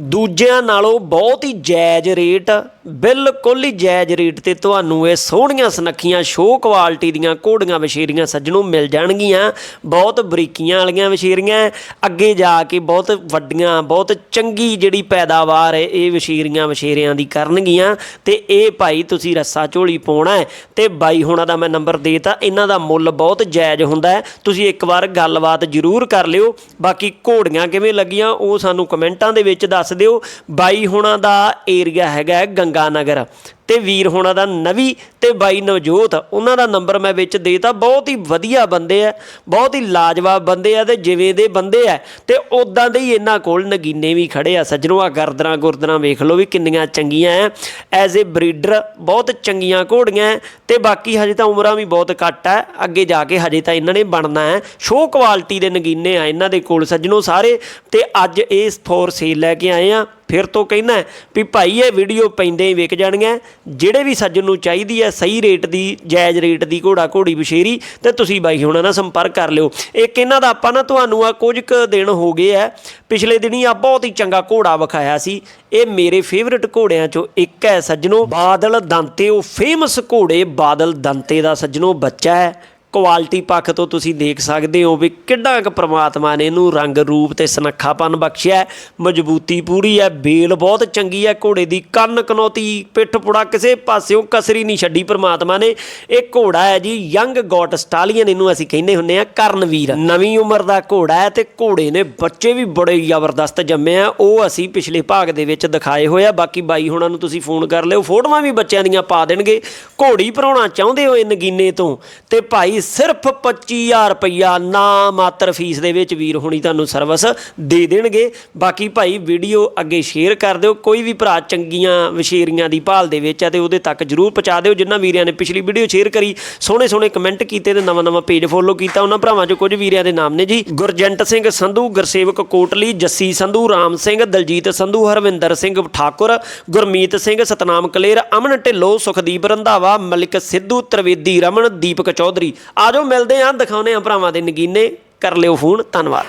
ਦੂਜਿਆਂ ਨਾਲੋਂ ਬਹੁਤ ਹੀ ਜਾਇਜ਼ ਰੇਟ ਬਿਲਕੁਲ ਹੀ ਜਾਇਜ਼ ਰੇਟ ਤੇ ਤੁਹਾਨੂੰ ਇਹ ਸੋਹਣੀਆਂ ਸੁਨੱਖੀਆਂ ਸ਼ੋਅ ਕੁਆਲਿਟੀ ਦੀਆਂ ਘੋੜੀਆਂ ਵਛੇਰੀਆਂ ਸੱਜਣੋਂ ਮਿਲ ਜਾਣਗੀਆਂ। ਬਹੁਤ ਬਰੀਕੀਆਂ ਵਾਲੀਆਂ ਵਛੇਰੀਆਂ, ਅੱਗੇ ਜਾ ਕੇ ਬਹੁਤ ਵੱਡੀਆਂ, ਬਹੁਤ ਚੰਗੀ ਜਿਹੜੀ ਪੈਦਾਵਾਰ ਹੈ, ਇਹ ਵਛੇਰੀਆਂ ਵਛੇਰਿਆਂ ਦੀ ਕਰਨਗੀਆਂ। ਤੇ ਇਹ ਭਾਈ ਤੁਸੀਂ ਰੱਸਾ ਝੋਲੀ ਪਾਉਣਾ ਹੈ। ਤੇ ਬਾਈ ਹੁਣਾਂ ਦਾ ਮੈਂ ਨੰਬਰ ਦੇਤਾ, ਇਹਨਾਂ ਦਾ ਮੁੱਲ ਬਹੁਤ ਜਾਇਜ਼ ਹੁੰਦਾ ਹੈ। ਤੁਸੀਂ ਇੱਕ ਵਾਰ ਗੱਲਬਾਤ ਜ਼ਰੂਰ ਕਰ ਲਿਓ। ਬਾਕੀ ਘੋੜੀਆਂ ਕਿਵੇਂ ਲੱਗੀਆਂ, ਉਹ ਸਾਨੂੰ ਕਮੈਂਟਾਂ ਦੇ ਵਿੱਚ ਦੱਸ ਦਿਓ। ਬਾਈ ਹੁਣਾਂ ਦਾ ਏਰੀਆ ਹੈਗਾ ਗੰਗਾ ਨਗਰ ਤੇ ਵੀਰ ਹੋਣਾ ਦਾ ਨਵੀ ਤੇ ਬਾਈ ਨਵਜੋਤ, ਉਹਨਾਂ ਦਾ ਨੰਬਰ ਮੈਂ ਵਿੱਚ ਦੇਤਾ। ਬਹੁਤ ਹੀ ਵਧੀਆ ਬੰਦੇ ਆ, ਬਹੁਤ ਹੀ ਲਾਜਵਾਬ ਬੰਦੇ ਆ ਤੇ ਜਿਵੇਂ ਦੇ ਬੰਦੇ ਆ ਤੇ ਉਦਾਂ ਦੇ ਹੀ ਇਹਨਾਂ ਕੋਲ ਨਗੀਨੇ ਵੀ ਖੜੇ ਆ। ਸੱਜਣੋ ਆ ਗਰਦਨਾਂ ਗੁਰਦਨਾਂ ਵੇਖ ਲਓ ਵੀ ਕਿੰਨੀਆਂ ਚੰਗੀਆਂ ਐ। ਐਜ਼ ਏ ਬਰੀਡਰ ਬਹੁਤ ਚੰਗੀਆਂ ਘੋੜੀਆਂ ਹੈ ਤੇ ਬਾਕੀ ਹਜੇ ਤਾਂ ਉਮਰਾਂ ਵੀ ਬਹੁਤ ਘੱਟ ਹੈ ਅੱਗੇ ਜਾ ਕੇ ਹਜੇ ਤਾਂ ਇਹਨਾਂ ਨੇ ਬਣਨਾ ਹੈ ਸ਼ੋ ਕੁਆਲਿਟੀ ਦੇ ਨਗੀਨੇ ਆ ਇਹਨਾਂ ਦੇ ਕੋਲ। ਸੱਜਣੋ, ਸਾਰੇ ਤੇ ਅੱਜ ਇਹ ਫੋਰ ਸੇਲ ਲੈ ਕੇ ਆਏ ਆ। ਫਿਰ ਤੋਂ ਕਹਿੰਦਾ ਵੀ ਭਾਈ ਇਹ ਵੀਡੀਓ ਪੈਂਦੇ ਹੀ ਵਿਕ ਜਾਣਗੀਆਂ, ਜਿਹੜੇ ਵੀ ਸੱਜਣ ਨੂੰ ਚਾਹੀਦੀ ਹੈ ਸਹੀ ਰੇਟ ਦੀ, ਜਾਇਜ਼ ਰੇਟ ਦੀ ਘੋੜਾ ਘੋੜੀ ਬਸ਼ੇਰੀ, ਤੇ ਤੁਸੀਂ ਬਾਈ ਹੁਣਾਂ ਨਾਲ ਸੰਪਰਕ ਕਰ ਲਿਓ। ਇੱਕ ਇਹਨਾਂ ਦਾ ਆਪਾਂ ਨਾ ਤੁਹਾਨੂੰ ਆ ਕੁਝ ਕੁ ਦਿਨ ਹੋ ਗਏ ਆ, ਪਿਛਲੇ ਦਿਨੀ ਆ ਬਹੁਤ ਹੀ ਚੰਗਾ ਘੋੜਾ ਵਿਖਾਇਆ ਸੀ। ਇਹ ਮੇਰੇ ਫੇਵਰਿਟ ਘੋੜਿਆਂ ਚੋਂ ਇੱਕ ਹੈ ਸੱਜਣੋ, ਬਾਦਲ ਦੰਤੇ, ਉਹ ਫੇਮਸ ਘੋੜੇ ਬਾਦਲ ਦੰਤੇ ਦਾ ਸੱਜਣੋ ਬੱਚਾ ਹੈ। ਕੁਆਲਿਟੀ ਪੱਖ ਤੋਂ ਤੁਸੀਂ ਦੇਖ ਸਕਦੇ ਹੋ ਵੀ ਕਿੱਡਾ ਕੁ ਪ੍ਰਮਾਤਮਾ ਨੇ ਇਹਨੂੰ ਰੰਗ ਰੂਪ ਤੇ ਸੁਨੱਖਾਪਨ ਬਖਸ਼ਿਆ ਮਜ਼ਬੂਤੀ ਪੂਰੀ ਹੈ, ਬੇਲ ਬਹੁਤ ਚੰਗੀ ਹੈ, ਘੋੜੇ ਦੀ ਕੰਨ ਕਨੌਤੀ, ਪਿੱਠ ਪੁੜਾ ਕਿਸੇ ਪਾਸਿਓਂ ਕਸਰੀ ਨਹੀਂ ਛੱਡੀ ਪ੍ਰਮਾਤਮਾ ਨੇ। ਇਹ ਘੋੜਾ ਹੈ ਜੀ, ਯੰਗ ਗੋਟ ਸਟਾਲੀਅਨ ਇਹਨੂੰ ਅਸੀਂ ਕਹਿੰਦੇ ਹੁੰਨੇ ਆ ਕਰਨਵੀਰ। ਨਵੀਂ ਉਮਰ ਦਾ ਘੋੜਾ ਹੈ ਤੇ ਘੋੜੇ ਨੇ ਬੱਚੇ ਵੀ ਬੜੇ ਜ਼ਬਰਦਸਤ ਜੰਮੇ ਆ, ਉਹ ਅਸੀਂ ਪਿਛਲੇ ਭਾਗ ਦੇ ਵਿੱਚ ਦਿਖਾਏ ਹੋਏ ਆ। ਬਾਕੀ ਬਾਈ ਹੁਣਾਂ ਨੂੰ ਤੁਸੀਂ ਫੋਨ ਕਰ ਲਿਓ, ਫੋਟੋਆਂ ਵੀ ਬੱਚਿਆਂ ਦੀਆਂ ਪਾ ਦੇਣਗੇ। ਘੋੜੀ ਭਰਾਉਣਾ ਚਾਹੁੰਦੇ ਹੋ ਇਹ ਨਗੀਨੇ ਤੋਂ? ਤੇ ਭਾਈ ਸਿਰਫ 25000 ਰੁਪਈਆ ਨਾ ਮਾਤਰ ਫੀਸ ਦੇ ਵਿੱਚ ਵੀਰ ਹੋਣੀ ਤੁਹਾਨੂੰ ਸਰਵਿਸ ਦੇ ਦੇਣਗੇ। ਬਾਕੀ ਭਾਈ, ਵੀਡੀਓ ਅੱਗੇ ਸ਼ੇਅਰ ਕਰ ਦਿਓ। ਕੋਈ ਵੀ ਭਰਾ ਚੰਗੀਆਂ ਵਿਸ਼ੇਰੀਆਂ ਦੀ ਭਾਲ ਦੇ ਵਿੱਚ ਹੈ ਤੇ ਉਹਦੇ ਤੱਕ ਜਰੂਰ ਪਹੁੰਚਾ ਦਿਓ। ਜਿਨ੍ਹਾਂ ਵੀਰਿਆਂ ਨੇ ਪਿਛਲੀ ਵੀਡੀਓ ਸ਼ੇਅਰ ਕਰੀ, ਸੋਹਣੇ ਸੋਹਣੇ ਕਮੈਂਟ ਕੀਤੇ ਤੇ ਨਵਾਂ ਨਵਾਂ ਪੇਜ ਫੋਲੋ ਕੀਤਾ, ਉਹਨਾਂ ਭਰਾਵਾਂ ਚੋਂ ਕੁਝ ਵੀਰਿਆਂ ਦੇ ਨਾਮ ਨੇ ਜੀ। ਗੁਰਜੰਟ ਸਿੰਘ ਸੰਧੂ, ਗੁਰਸੇਵਕ ਕੋਟਲੀ, ਜੱਸੀ ਸੰਧੂ, ਰਾਮ ਸਿੰਘ, ਦਲਜੀਤ ਸੰਧੂ, ਹਰਵਿੰਦਰ ਸਿੰਘ ਠਾਕੁਰ, ਗੁਰਮੀਤ ਸਿੰਘ, ਸਤਨਾਮ ਕਲੇਰ, ਅਮਨ ਢਿੱਲੋਂ, ਸੁਖਦੀਪ ਰੰਧਾਵਾ, ਮਲਿਕ ਸਿੱਧੂ, ਤ੍ਰਿਵੇਦੀ ਰਮਨ, ਦੀਪਕ ਚੌਧਰੀ। ਆਜੋ ਮਿਲਦੇ ਆਂ ਦਿਖਾਉਨੇ ਆ ਭਰਾਵਾਂ ਦੇ ਨਗੀਨੇ। ਕਰ ਲਿਓ ਫੋਨ, ਧੰਨਵਾਦ।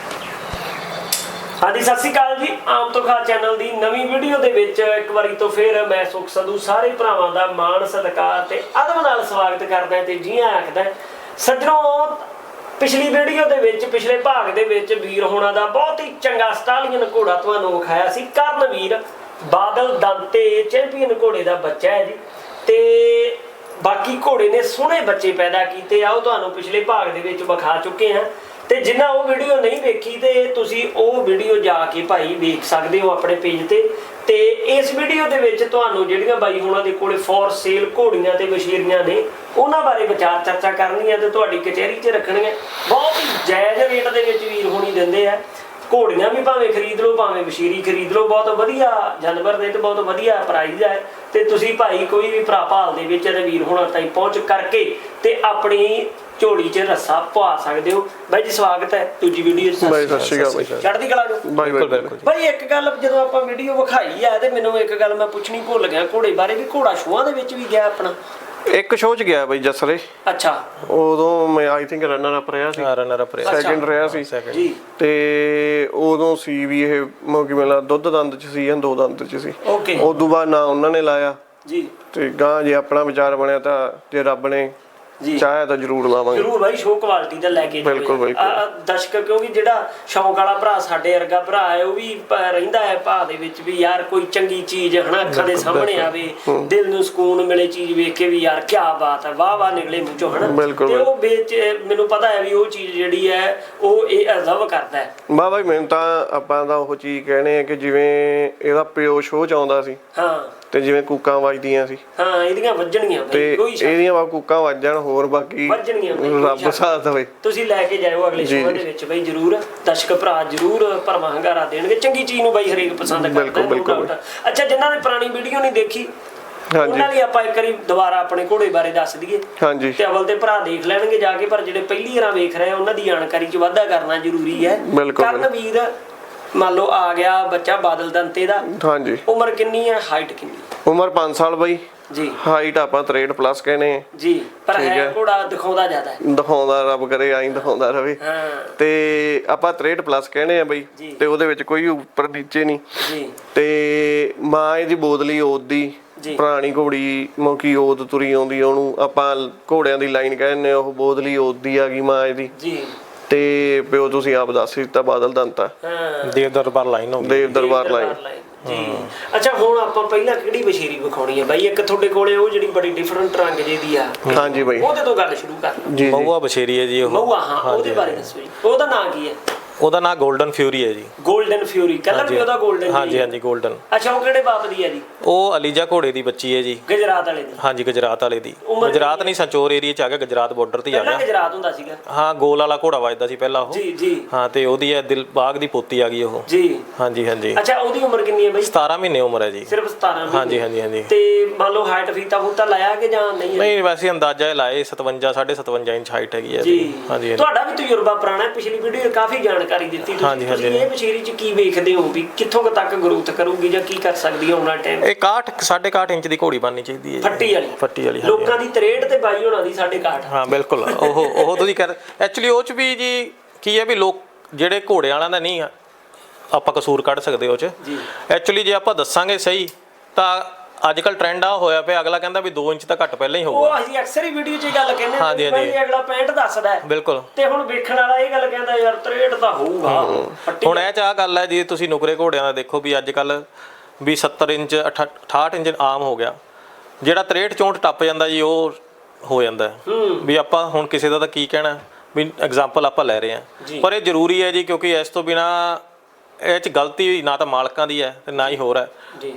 ਹਾਂਜੀ ਸਤਿ ਸ਼੍ਰੀ ਅਕਾਲ ਜੀ। ਆਮ ਤੋਂ ਖਾ ਚੈਨਲ ਦੀ ਨਵੀਂ ਵੀਡੀਓ ਦੇ ਵਿੱਚ ਇੱਕ ਵਾਰੀ ਤੋਂ ਫੇਰ ਮੈਂ ਸੁਖ ਸੰਧੂ, ਸਾਰੇ ਭਰਾਵਾਂ ਦਾ ਮਾਣ, ਸਤਿਕਾਰ ਤੇ ਅਦਬ ਨਾਲ ਸਵਾਗਤ ਕਰਦਾ ਤੇ ਜੀ ਆਖਦਾ ਸੱਜਣੋ, ਪਿਛਲੀ ਵੀਡੀਓ ਦੇ ਵਿੱਚ, ਪਿਛਲੇ ਭਾਗ ਦੇ ਵਿੱਚ ਵੀਰ ਹੋਣਾ ਦਾ ਬਹੁਤ ਹੀ ਚੰਗਾ ਸਟਾਲੀਅਨ ਘੋੜਾ ਤੁਹਾਨੂੰ ਵਿਖਾਇਆ ਸੀ, ਕਰਨਵੀਰ ਬਾਦਲ ਦੰਤੇ ਚੈਂਪੀਅਨ ਘੋੜੇ ਦਾ ਬੱਚਾ ਹੈ ਜੀ। ਤੇ ਬਾਕੀ ਘੋੜੇ ਨੇ ਸੋਹਣੇ ਬੱਚੇ ਪੈਦਾ ਕੀਤੇ ਆ, ਉਹ ਤੁਹਾਨੂੰ ਪਿਛਲੇ ਭਾਗ ਦੇ ਵਿੱਚ ਵਿਖਾ ਚੁੱਕੇ ਆ ਤੇ ਜਿਨ੍ਹਾਂ ਉਹ ਵੀਡੀਓ ਨਹੀਂ ਵੇਖੀ ਤੇ ਤੁਸੀਂ ਉਹ ਵੀਡੀਓ ਜਾ ਕੇ ਭਾਈ ਵੇਖ ਸਕਦੇ ਹੋ ਆਪਣੇ ਪੇਜ ਤੇ। ਤੇ ਇਸ ਵੀਡੀਓ ਦੇ ਵਿੱਚ ਤੁਹਾਨੂੰ ਜਿਹੜੀਆਂ ਬਾਈ ਹੁਣਾਂ ਦੇ ਕੋਲੇ ਫੋਰ ਸੇਲ ਘੋੜੀਆਂ ਤੇ ਵਸ਼ੀਰੀਆਂ ਨੇ, ਉਹਨਾਂ ਬਾਰੇ ਵਿਚਾਰ ਚਰਚਾ ਕਰਨੀ ਹੈ ਤੇ ਤੁਹਾਡੀ ਕਚਹਿਰੀ 'ਚ ਰੱਖਣੀ ਹੈ ਬਹੁਤ ਹੀ ਜਾਇਜ਼ ਰੇਟ ਦੇ ਵਿੱਚ ਵੀਰ ਹੋਣੀ ਦਿੰਦੇ ਆ। ਘੋੜੀਆਂ ਵੀ ਭਾਵੇਂ ਖਰੀਦ ਲਓ ਭਾਵੇਂ ਵਸ਼ੀਰੀ ਖਰੀਦ ਲਓ ਬਹੁਤ ਵਧੀਆ ਜਾਨਵਰ ਨੇ ਤੇ ਬਹੁਤ ਵਧੀਆ ਪ੍ਰਾਈਸ ਹੈ ਤੇ ਤੁਸੀਂ ਭਾਈ ਕੋਈ ਵੀ ਭਰਾ ਭਾਲ ਦੇ ਵਿੱਚ ਤੇ ਵੀਰ ਹੋਣਾ ਤਾਈਂ ਪਹੁੰਚ ਕਰਕੇ ਤੇ ਆਪਣੀ ਝੋਲੀ 'ਚ ਰੱਸਾ ਪਵਾ ਸਕਦੇ ਹੋ। ਬਾਈ ਜੀ ਸਵਾਗਤ ਹੈ ਦੂਜੀ ਵੀਡੀਓ 'ਚ। ਬਾਈ ਸਤਿ ਸ਼੍ਰੀ ਅਕਾਲ ਬਾਈ ਚੜ੍ਹਦੀ ਕਲਾ ਨੂੰ। ਬਾਈ ਬਾਈ ਬਿਲਕੁਲ ਭਾਈ ਇੱਕ ਗੱਲ ਜਦੋਂ ਆਪਾਂ ਵੀਡੀਓ ਵਿਖਾਈ ਆ ਤੇ ਮੈਨੂੰ ਇੱਕ ਗੱਲ ਮੈਂ ਪੁੱਛਣੀ ਭੁੱਲ ਗਿਆ ਘੋੜੇ ਬਾਰੇ ਵੀ ਘੋੜਾ ਸ਼ੋਆਂ ਦੇ ਵਿੱਚ ਵੀ ਗਿਆ ਆਪਣਾ। ਇੱਕ ਸ਼ੋਅ ਚ ਗਿਆ ਬਾਈ ਜਸਰੇ। ਅੱਛਾ। ਉਦੋਂ ਮੈਂ ਆਈ ਥਿੰਕ ਰਨਰ ਅਪ ਰਿਹਾ ਸੀ। ਰਨਰ ਅਪ ਰਿਹਾ। ਸੈਕਿੰਡ ਰਿਹਾ ਸੀ। ਜੀ। ਤੇ ਉਦੋਂ ਸੀ ਵੀ ਇਹ ਮੋਗੀ ਮੇਲਾ ਦੁੱਧ ਦੰਦ ਚ ਸੀ ਜਾਂ ਦੋ ਦੰਦ ਚ ਸੀ। ਓਕੇ ਉਦੋਂ ਬਾਅਦ ਨਾ ਉਹਨਾਂ ਨੇ ਲਾਇਆ। ਜੀ। ਤੇ ਗਾਂ ਜੇ ਆਪਣਾ ਵਿਚਾਰ ਬਣਿਆ ਤਾਂ ਜੇ ਰੱਬ ਨੇ ਜੀ। ਚਾਹਿਆ ਤਾਂ ਜ਼ਰੂਰ ਲਾਵਾਂਗੇ। ਜ਼ਰੂਰ ਬਾਈ ਸ਼ੋ ਕੁਆਲਿਟੀ ਦਾ ਲੈ ਕੇ। ਬਿਲਕੁਲ, ਬਿਲਕੁਲ। ਆ- ਦਰਸ਼ਕ ਕਿਉਂਕਿ ਜਿਹੜਾ ਸ਼ੌਂਕ ਵਾਲਾ ਭਰਾ ਸਾਡੇ ਵਰਗਾ ਭਰਾ ਹੈ ਉਹ ਵੀ ਪ- ਰਹਿੰਦਾ ਹੈ ਭਾ ਦੇ ਵਿੱਚ ਵੀ ਯਾਰ ਕੋਈ ਚੰਗੀ ਚੀਜ਼ ਹਨਾ ਅੱਖਾਂ ਦੇ ਸਾਹਮਣੇ ਆਵੇ ਦਿਲ ਨੂੰ ਸਕੂਨ ਮਿਲੇ ਚੀਜ਼ ਵੇਖ ਕੇ ਵੀ ਯਾਰ ਕੀ ਬਾਤ ਹੈ ਵਾਹ ਵਾਹ ਨਿਕਲੇ ਮੂੰਹ ਚੋਂ ਹਨਾ? ਬਿਲਕੁਲ, ਤੇ ਉਹ ਵਿੱਚ ਮੈਨੂੰ ਪਤਾ ਹੈ ਵੀ ਉਹ ਚੀਜ਼ ਜਿਹੜੀ ਹੈ ਉਹ ਇਹ ਅਜ਼ਬ ਕਰਦਾ ਹੈ। ਬਾ ਬਾਈ ਮੈਨੂੰ ਤਾਂ ਆਪਾਂ ਤਾਂ ਉਹ ਚੀਜ਼ ਕਹਿਣੇ ਆ ਕਿ ਜਿਵੇਂ ਇਹਦਾ ਪਿਓ ਸ਼ੋਅ ਚ ਆਉਂਦਾ ਸੀ। ਹਾਂ। ਤੇ ਜਿਵੇਂ ਕੂਕਾਂ ਵੱਜਦੀਆਂ ਸੀ। ਹਾਂ ਇਹਦੀਆਂ ਵੱਜਣੀਆਂ ਤੇ ਬਈ ਕੋਈ ਸ਼ੱਕ ਇਹਦੀਆਂ ਵਾ ਕੂਕਾਂ ਵੱਜਣ ਹੋਰ ਬਾਕੀ ਵੱਜਣਗੀਆਂ ਬਈ, ਕੋਈ ਰੱਬ ਸ਼ੱਕ ਸਾਥ ਦੇਵੇ। ਤੁਸੀਂ ਲੈ ਕੇ ਜਾਇਓ ਅਗਲੇ ਜੀ, ਸ਼ੋਅ ਜੀ। ਦੇ ਵਿੱਚ ਬਈ ਜਰੂਰ। ਦਰਸ਼ਕ ਭਰਾ ਜਰੂਰ ਭਰਵਾਂ ਹੰਗਾਰਾ ਦੇਣਗੇ। ਚੰਗੀ ਚੀਜ਼ ਨੂੰ ਬਈ ਹਰੇਕ ਪਸੰਦ ਕਰਦਾ ਬਿਲਕੁਲ, ਹੈ, no ਬਿਲਕੁਲ। doubt। ਅੱਛਾ ਜਿਨ੍ਹਾਂ ਨੇ ਪੁਰਾਣੀ ਵੀਡੀਓ ਨਹੀਂ ਦੇਖੀ ਹਾਂਜੀ। ਉਹਨਾਂ ਲਈ ਆਪਾਂ ਇੱਕ ਵਾਰੀ ਦੁਬਾਰਾ ਆਪਣੇ ਘੋੜੇ ਬਾਰੇ ਦੱਸ ਦਈਏ। ਹਾਂਜੀ। ਤੇ ਅਵਲ ਤੇ ਭਰਾ ਦੇਖ ਲੈਣਗੇ ਜਾ ਕੇ ਪਰ ਜਿਹੜੇ ਪਹਿਲੀ ਵਾਰ ਵੇਖ ਰਹੇ ਆ ਉਹਨਾਂ ਦੀ ਜਾਣਕਾਰੀ 'ਚ ਵਾਧਾ ਕਰਨਾ ਜ਼ਰੂਰੀ ਹੈ। ਬਿਲਕੁਲ। ਕਰਨਵੀਰ ਮੰਨ ਲਓ ਆ ਗਿਆ ਬੱਚਾ ਬਾਦਲ ਦੰਤੇ ਦਾ। ਹਾਂਜੀ। ਉਮਰ ਕਿੰਨੀ ਹੈ ਹਾਈਟ ਕਿੰਨੀ? ਉਮਰ 5 ਸਾਲ ਬਾਈ। ਜੀ। ਹਾਈਟ ਆਪਾਂ 63 ਪਲੱਸ ਕਹਿੰਦੇ ਆ। ਜੀ ਪਰ ਹੈ। ਘੋੜਾ ਦਿਖਾਉਂਦਾ ਜ਼ਿਆਦਾ ਹੈ। ਦਿਖਾਉਂਦਾ ਰੱਬ ਕਰੇ ਆਈ ਦਿਖਾਉਂਦਾ ਰਵੇ। ਤੇ ਆਪਾਂ 63 ਪਲੱਸ ਕਹਿੰਦੇ ਆ ਬਈ। ਤੇ ਉਹਦੇ ਵਿੱਚ ਕੋਈ ਉੱਪਰ ਨੀਚੇ ਨਹੀਂ। ਜੀ। ਤੇ ਮਾਂ ਇਹਦੀ ਬੋਦਲੀ ਓਦ ਦੀ ਜੀ। ਪੁਰਾਣੀ ਘੋੜੀ ਮੌਕੀ ਓਦ ਤੁਰੀ ਆਉਂਦੀ ਉਹਨੂੰ ਆਪਾਂ ਘੋੜਿਆਂ ਦੀ ਲਾਈਨ ਕਹਿੰਦੇ ਆ, ਉਹ ਬੋਦਲੀ ਓਦ ਦੀ ਆ ਗਈ ਮਾਂ ਇਹਦੀ। ਜੀ। ਤੇ ਪਿਓ ਤੁਸੀਂ ਆਪ ਦੱਸ ਦਿੱਤਾ ਬਾਦਲ ਦੰਤਾ ਹਾਂ। ਦੇਵ ਦਰਬਾਰ ਲਾਈਨ ਹੋ ਗਈ। ਦੇਵ ਦਰਬਾਰ ਲਾਈਨ। ਜੀ। ਅੱਛਾ ਹੁਣ ਆਪਾਂ ਪਹਿਲਾਂ ਕਿਹੜੀ ਬਸ਼ੇਰੀ ਵਿਖਾਉਣੀ ਹੈ ਬਾਈ? ਇੱਕ ਤੁਹਾਡੇ ਕੋਲੇ ਉਹ ਜਿਹੜੀ ਬੜੀ ਡਿਫਰੈਂਟ ਰੰਗ ਜੇ ਦੀ ਆ। ਹਾਂਜੀ ਬਾਈ। ਉਹਦੇ ਤੋਂ ਗੱਲ ਸ਼ੁਰੂ ਕਰ। ਜੀ ਜੀ। ਮਹੂਆ ਬਸ਼ੇਰੀ ਹੈ ਜੀ ਉਹ। ਮਊਆ ਹਾਂ ਉਹਦੇ ਬਾਰੇ ਦੱਸੋ ਜੀ। ਉਹਦਾ ਨਾਂ ਕੀ ਹੈ? ਉਹਦਾ ਨਾਂ ਗੋਲਡਨ ਫਿਊਰੀ ਹੈ ਜੀ। ਗੋਲਡਨ ਫਿਊਰੀ ਕਲਰ ਵੀ ਉਹਦਾ 골ਡਨ ਹਾਂਜੀ ਹਾਂਜੀ 골ਡਨ ਅੱਛਾ ਉਹ ਕਿਹੜੇ ਬਾਪ ਦੀ ਹੈ ਜੀ? ਉਹ ਅਲੀਜਾ ਘੋੜੇ ਦੀ ਬੱਚੀ ਹੈ ਜੀ। ਗੁਜਰਾਤ ਵਾਲੇ ਦੀ। ਹਾਂਜੀ ਗੁਜਰਾਤ ਵਾਲੇ ਦੀ। ਗੁਜਰਾਤ ਨਹੀਂ ਸੰਚੋਰ ਏਰੀਆ ਚ ਆ ਗਿਆ ਗੁਜਰਾਤ ਬਾਰਡਰ ਤੇ ਆ ਗਿਆ। ਪਹਿਲਾਂ ਗੁਜਰਾਤ ਹੁੰਦਾ ਸੀਗਾ। ਹਾਂ ਗੋਲ ਵਾਲਾ ਘੋੜਾ ਵੱਜਦਾ ਸੀ ਪਹਿਲਾਂ ਉਹ। ਜੀ ਜੀ। ਹਾਂ ਤੇ ਉਹਦੀ ਹੈ ਦਿਲ ਬਾਗ ਦੀ ਪੋਤੀ ਆ ਗਈ ਉਹ। ਜੀ। ਹਾਂਜੀ ਹਾਂਜੀ। ਅੱਛਾ ਉਹਦੀ ਉਮਰ ਕਿੰਨੀ ਹੈ ਬਾਈ? 17 ਮਹੀਨੇ ਉਮਰ ਹੈ ਜੀ। ਸਿਰਫ 17 ਮਹੀਨੇ। ਹਾਂਜੀ ਹਾਂਜੀ ਹਾਂਜੀ। ਤੇ ਮੰਨ ਲਓ ਹਾਈਟ ਫੀਤਾ ਫੂਤਾ ਲਾਇਆ ਕਿ ਜਾਂ ਨਹੀਂ ਨਹੀਂ ਵੈਸੇ ਅੰਦਾਜ਼ਾ ਲਾਏ 57 57.5 ਇੰਚ ਹਾਈਟ ਹੈਗੀ ਹੈ ਜੀ। ਹਾਂਜੀ ਤੁਹਾਡਾ ਵੀ ਤਜਰਬਾ ਪੁਰਾਣਾ ਪਿਛਲੀ ਵੀਡੀਓ ਕਾਫੀ ਜਾਣ ਜਾਣਕਾਰੀ ਦਿੱਤੀ ਤੁਸੀਂ? ਹਾਂਜੀ, ਤੁਸੀਂ ਹਾਂਜੀ। ਇਹ ਬਸ਼ੇਰੀ ਚ ਕੀ ਵੇਖਦੇ ਹੋ ਵੀ ਕਿੱਥੋਂ ਕੁ ਤੱਕ ਗਰੋਥ ਕਰੂਗੀ ਜਾਂ ਕੀ ਕਰ ਸਕਦੀ ਹੈ ਵਾਲੇ ਟਾਈਮ ਇਹ 61 61 ਇੰਚ ਦੀ ਘੋੜੀ ਬਣਨੀ ਚਾਹੀਦੀ ਹੈ ਜੀ। ਫੱਟੀ ਵਾਲੀ? ਫੱਟੀ ਵਾਲੀ ਹਾਂਜੀ ਲੋਕਾਂ ਦੀ 63 ਤੇ ਬਾਈ ਹੋਣਾ ਦੀ 61 ਹਾਂ ਬਿਲਕੁਲ। ਉਹ ਉਹ ਤੁਸੀਂ ਕਰ ਐਕਚੁਅਲੀ ਉਹ ਚ ਵੀ ਜੀ ਕੀ ਹੈ ਵੀ ਲੋਕ ਜਿਹੜੇ ਘੋੜੇ ਵਾਲਿਆਂ ਦਾ ਨਹੀਂ ਆ, ਆਪਾਂ ਕਸੂਰ ਕੱਢ ਸਕਦੇ ਉਹ ਚ। ਜੀ। ਐਕਚੁਅਲੀ ਜੇ ਆਪਾਂ ਦੱਸਾਂਗੇ ਸਹੀ ਤਾਂ ਅੱਜ ਕੱਲ ਟ੍ਰੈਂਡ ਆ ਹੋਇਆ ਪਿਆ ਅਗਲਾ ਕਹਿੰਦਾ ਵੀ 2 ਇੰਚ ਤਾਂ ਘੱਟ ਪਹਿਲਾਂ ਹੀ ਹੋਊਗਾ। ਉਹ ਅਸੀਂ ਅਕਸਰ ਹੀ ਵੀਡੀਓ 'ਚ ਇਹ ਗੱਲ ਕਹਿੰਦੇ ਹਾਂ ਹਾਂਜੀ। ਅਗਲਾ 65 ਦੱਸਦਾ ਹੈ। ਬਿਲਕੁਲ। ਤੇ ਹੁਣ ਵੇਖਣ ਵਾਲਾ ਇਹ ਗੱਲ ਕਹਿੰਦਾ ਯਾਰ 63 ਤਾਂ ਹੋਊਗਾ। ਫੱਟੀ ਹੁਣ ਇਹ ਚ ਆ ਗੱਲ ਹੈ ਜੀ ਤੁਸੀਂ ਨੁਕਰੇ ਘੋੜਿਆਂ ਦਾ ਦੇਖੋ ਵੀ ਅੱਜ ਕੱਲ ਵੀ 70 ਇੰਚ 68 ਇੰਚ ਆਮ ਹੋ ਗਿਆ। ਜਿਹੜਾ 63 64 ਟੱਪ ਜਾਂਦਾ ਜੀ ਉਹ ਹੋ ਜਾਂਦਾ ਹੈ। ਵੀ ਆਪਾਂ ਹੁਣ ਕਿਸੇ ਦਾ ਤਾਂ ਕੀ ਕਹਿਣਾ ਵੀ ਐਗਜ਼ਾਮਪਲ ਆਪਾਂ ਲੈ ਰਹੇ ਜੀ। ਹਾਂ ਪਰ ਇਹ ਜ਼ਰੂਰੀ ਹੈ ਜੀ ਕਿਉਂਕਿ ਇਸ ਤੋਂ ਬਿਨਾ ਇਹ ਚ ਗਲਤੀ ਨਾ ਤਾਂ ਮਾਲਕਾਂ ਦੀ ਹੈ ਤੇ ਨਾ ਹੀ ਹੋਰ ਹੈ।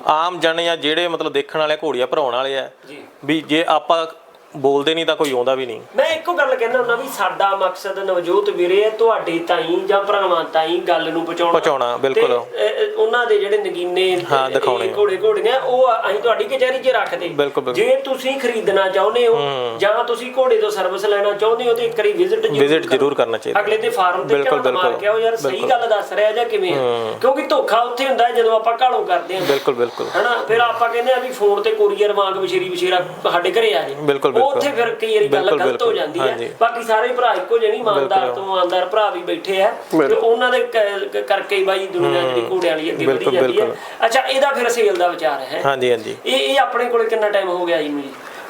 ਆਮ ਜਨ ਜਾਂ ਜਿਹੜੇ ਮਤਲਬ ਦੇਖਣ ਵਾਲੇ ਘੋੜੀਆਂ ਭਰਾਉਣ ਵਾਲੇ ਆ ਵੀ ਜੇ ਆਪਾਂ ਬੋਲਦੇ ਨਹੀਂ ਤਾਂ ਕੋਈ ਆਉਂਦਾ ਵੀ ਨਹੀਂ। ਮੈਂ ਇੱਕੋ ਗੱਲ ਕਹਿੰਦਾ ਹੁੰਦਾ ਵੀ ਸਾਡਾ ਮਕਸਦ ਨਵਜੋਤ ਵੀਰੇ ਹੈ ਤੁਹਾਡੇ ਤਾਈਂ ਜਾਂ ਭਰਾਵਾਂ ਤਾਈਂ ਗੱਲ ਨੂੰ ਪਹੁੰਚਾਉਣਾ। ਪਹੁੰਚਾਉਣਾ, ਬਿਲਕੁਲ। ਤੇ, ਅ, ਅ, ਉਹਨਾਂ ਦੇ ਜਿਹੜੇ ਨਗੀਨੇ ਹਾਂ, ਦਿਖਾਉਣੇ ਘੋੜੇ ਘੋੜੀਆਂ ਉਹ ਅਸੀਂ ਤੁਹਾਡੀ ਕਚਹਿਰੀ 'ਚ ਰੱਖਦੇ। ਬਿਲਕੁਲ, ਬਿਲਕੁਲ। ਜੇ ਤੁਸੀਂ ਖਰੀਦਣਾ ਚਾਹੁੰਦੇ ਹੋ ਜਾਂ ਤੁਸੀਂ ਘੋੜੇ ਤੋਂ ਸਰਵਿਸ ਲੈਣਾ ਚਾਹੁੰਦੇ ਹੋ ਤੇ ਇੱਕ ਵਾਰੀ ਵਿਜ਼ਿਟ ਵਿਜ਼ਿਟ ਜ਼ਰੂਰ ਕਰਨਾ ਚਾਹੀਦਾ। ਅਗਲੇ ਦੇ ਫਾਰਮ ਤੇ ਬਿਲਕੁਲ, ਝਾਤ ਮਾਰ ਬਿਲਕੁਲ। ਕੇ ਆਓ ਯਾਰ ਸਹੀ ਗੱਲ ਦੱਸ ਰਿਹਾ ਜਾਂ ਕਿਵੇਂ ਆ? ਕਿਉਂਕਿ ਧੋਖਾ ਉੱਥੇ ਹੁੰਦਾ ਹੈ ਜਦੋਂ ਆਪਾਂ ਘਾਲੋਂ ਕਰਦੇ ਹਾਂ। ਬਿਲਕੁਲ ਬਿਲਕੁਲ। ਹਨਾ? ਫਿਰ ਆਪਾਂ ਕਹਿੰਦੇ ਆ ਵੀ ਫੋਨ ਤੇ ਕੋਰੀਅਰ ਵਾਂਗ ਵਿਸ਼ੇਰੀ ਵਿਸ਼ੇਰਾ ਸਾਡੇ ਘਰੇ ਆ ਜੇ। ਬਿਲਕੁਲ, ਉਹ। ਉੱਥੇ ਫਿਰ ਕਈ ਵਾਰੀ ਗੱਲ ਗਲਤ ਹੋ। ਜਾਂਦੀ ਹੈ। ਬਾਕੀ ਸਾਰੇ ਭਰਾ ਇੱਕੋ ਜਿਹੇ ਨਹੀਂ ਇਮਾਨਦਾਰ ਤੋਂ ਇਮਾਨਦਾਰ ਭਰਾ ਵੀ ਬੈਠੇ ਆ ਤੇ ਉਹਨਾਂ ਦੇ ਕਰਕੇ ਹੀ ਬਾਈ ਦੁਨੀਆ ਜਿਹੜੀ ਘੋੜਿਆਂ ਵਾਲੀ ਅੱਗੇ ਵਧੀ ਜਾਂਦੀ ਹੈ। ਅੱਛਾ ਇਹਦਾ ਫਿਰ ਸੇਲ ਦਾ ਵਿਚਾਰ ਹੈ ਹਾਂਜੀ ਹਾਂਜੀ ਇਹ ਇਹ ਆਪਣੇ ਕੋਲੇ ਕਿੰਨਾ ਟਾਈਮ ਹੋ ਗਿਆ ਜੀ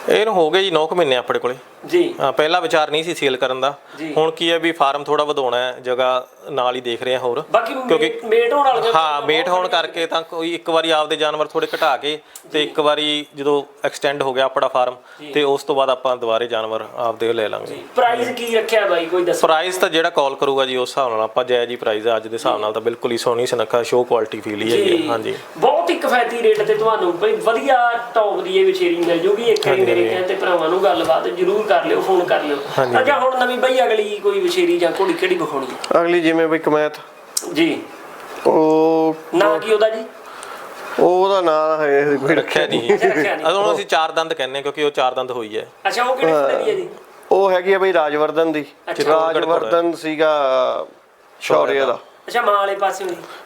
ਇਹਨੂੰ ਹੋ ਗਏ ਜੀ 9 ਮਹੀਨੇ ਆਪਣੇ ਕੋਲੇ। ਜੀ। ਹਾਂ, ਪਹਿਲਾ ਵਿਚਾਰ ਨਹੀਂ ਸੀ ਸੇਲ ਕਰਨ ਦਾ। ਹੁਣ ਕੀ ਹੈ ਵੀ ਫਾਰਮ ਥੋੜਾ ਵਧਾਉਣਾ ਹੈ ਜਗ੍ਹਾ ਨਾਲ ਹੀ ਦੇਖ ਰਹੇ ਹਾਂ ਹੋਰ। ਬਾਕੀ ਕਿਉਂਕਿ ਮੇਟ ਹੋਣ ਵਾਲੀਆਂ ਹਾਂ ਮੇਟ ਹੋਣ ਕਰਕੇ ਤਾਂ ਕੋਈ ਇੱਕ ਵਾਰੀ ਆਪਦੇ ਜਾਨਵਰ ਥੋੜੇ ਘਟਾ ਕੇ ਤੇ ਇੱਕ ਵਾਰੀ ਜਦੋਂ ਐਕਸਟੈਂਡ ਹੋ ਗਿਆ ਆਪਣਾ ਫਾਰਮ ਤੇ ਉਸ ਤੋਂ ਬਾਅਦ ਆਪਾਂ ਦੁਬਾਰੇ ਜਾਨਵਰ ਆਪਦੇ ਲੈ ਲਾਂਗੇ। ਪ੍ਰਾਈਸ ਕੀ ਰੱਖਿਆ ਬਾਈ ਕੋਈ ਦੱਸੋ? ਪ੍ਰਾਈਸ ਤਾਂ ਜਿਹੜਾ ਕਾਲ ਕਰੂਗਾ ਜੀ ਉਸ ਹਿਸਾਬ ਨਾਲ ਆਪਾਂ ਜਾਇਜ਼ ਹੀ ਪ੍ਰਾਈਸ ਅੱਜ ਦੇ ਹਿਸਾਬ ਨਾਲ ਤਾਂ ਬਿਲਕੁਲ ਹੀ ਸੋਹਣੀ ਸੁਨੱਖਾ ਸ਼ੋ ਕੁਆਲਿਟੀ ਫੀਲ ਹੀ ਹੈ। ਹਾਂਜੀ। ਬਹੁਤ ਹੀ ਕਿਫਾਇਤੀ ਰੇਟ ਤੇ ਤੁਹਾਨੂੰ ਬਈ ਵਧੀਆ ਟੌਪ ਦੀ ਇਹ ਵਿਸ਼ੇਰੀ ਮਿਲ ਜੂਗੀ ਇੱਕ ਮੇਰੇ ਕਹਿੰਦੇ ਭਰਾਵਾਂ ਨੂੰ ਗੱਲਬਾਤ ਜਰੂਰ ਕਰ ਲਿਓ ਫੋਨ ਕਰ ਲਿਓ। ਅੱਛਾ ਹੁਣ ਨਵੀਂ ਬਈ ਅਗਲੀ ਕੋਈ ਵਿਸ਼ੇਰੀ ਜਾਂ ਘੋੜੀ ਕਿਹੜੀ ਵਿਖਾਉਣੀ? ਹੈ ਅਗਲੀ ਜਿਵੇਂ ਬਈ ਕਮੈਤ। ਜੀ। ਉਹ ਨਾਂ ਕੀ ਉਹਦਾ ਜੀ? ਉਹਦਾ ਨਾਮ ਹੈ ਕੋਈ ਰੱਖਿਆ ਨਹੀਂ। ਅੱਛਾ, ਰੱਖਿਆ ਨਹੀਂ। ਅਦੋਂ ਅਸੀਂ ਚਾਰ ਦੰਦ ਕਹਿੰਦੇ ਹਾਂ ਕਿਉਂਕਿ ਉਹ ਚਾਰ ਦੰਦ ਹੋਈ ਹੈ। ਅੱਛਾ ਉਹ ਕਿਹੜੇ ਘੋੜੇ ਦੀ ਹੈ ਜੀ? ਉਹ ਹੈਗੀ ਆ ਬਈ ਰਾਜਵਰਧਨ ਦੀ। ਅੱਛਾ। ਰਾਜਵਰਧਨ ਸੀਗਾ ਸ਼ੌਰਿਆ ਦਾ। ਅੱਛਾ ਮਾਂ ਵਾਲੇ ਪਾਸੇ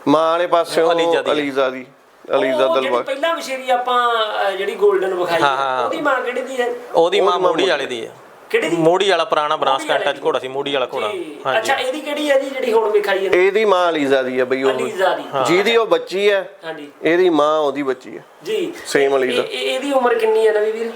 ਮਾਂ ਵਾਲੇ ਪਾਸਿਓਂ ਅਲੀਜ਼ਾ ਦੀ। ਅਲੀਜ਼ਾ ਉਹ ਜਿਹੜੀ ਦਲਬਾਗ ਪਹਿਲਾਂ ਵਿਸ਼ੇਰੀ ਆਪਾਂ ਜਿਹੜੀ 골ਡਨ ਵਿਖਾਈ ਹਾਂ, ਹਾਂ। ਉਹਦੀ ਮਾਂ ਕਿਹੜੀ ਦੀ ਹੈ? ਉਹਦੀ ਮਾਂ ਮੋੜੀ ਵਾਲੇ ਦੀ ਹੈ। ਕਿਹੜੀ ਦੀ? ਮੋੜੀ ਵਾਲਾ ਪੁਰਾਣਾ ਬਨਾਸਕੰਟਾ ਚ ਘੋੜਾ ਸੀ ਮੋੜੀ ਵਾਲਾ ਘੋੜਾ। ਜੀ। ਹਾਂਜੀ। ਅੱਛਾ ਇਹਦੀ ਕਿਹੜੀ ਹੈ ਜੀ ਜਿਹੜੀ ਹੁਣ ਵਿਖਾਈ ਹੈ? ਇਹਦੀ ਮਾਂ ਅਲੀਜ਼ਾ ਦੀ ਹੈ ਬਈ ਉਹ ਅਲੀਜ਼ਾ ਦੀ। ਜਿਹਦੀ ਉਹ ਬੱਚੀ ਹੈ ਹਾਂਜੀ। ਇਹਦੀ ਮਾਂ ਉਹਦੀ ਬੱਚੀ ਹੈ। ਜੀ। Same ਅਲੀਜ਼ਾ। ਇਹ- ਇਹ- ਇਹਦੀ ਉਮਰ ਕਿੰਨੀ ਹੈ ਨਵੀਂ ਵੀਰ?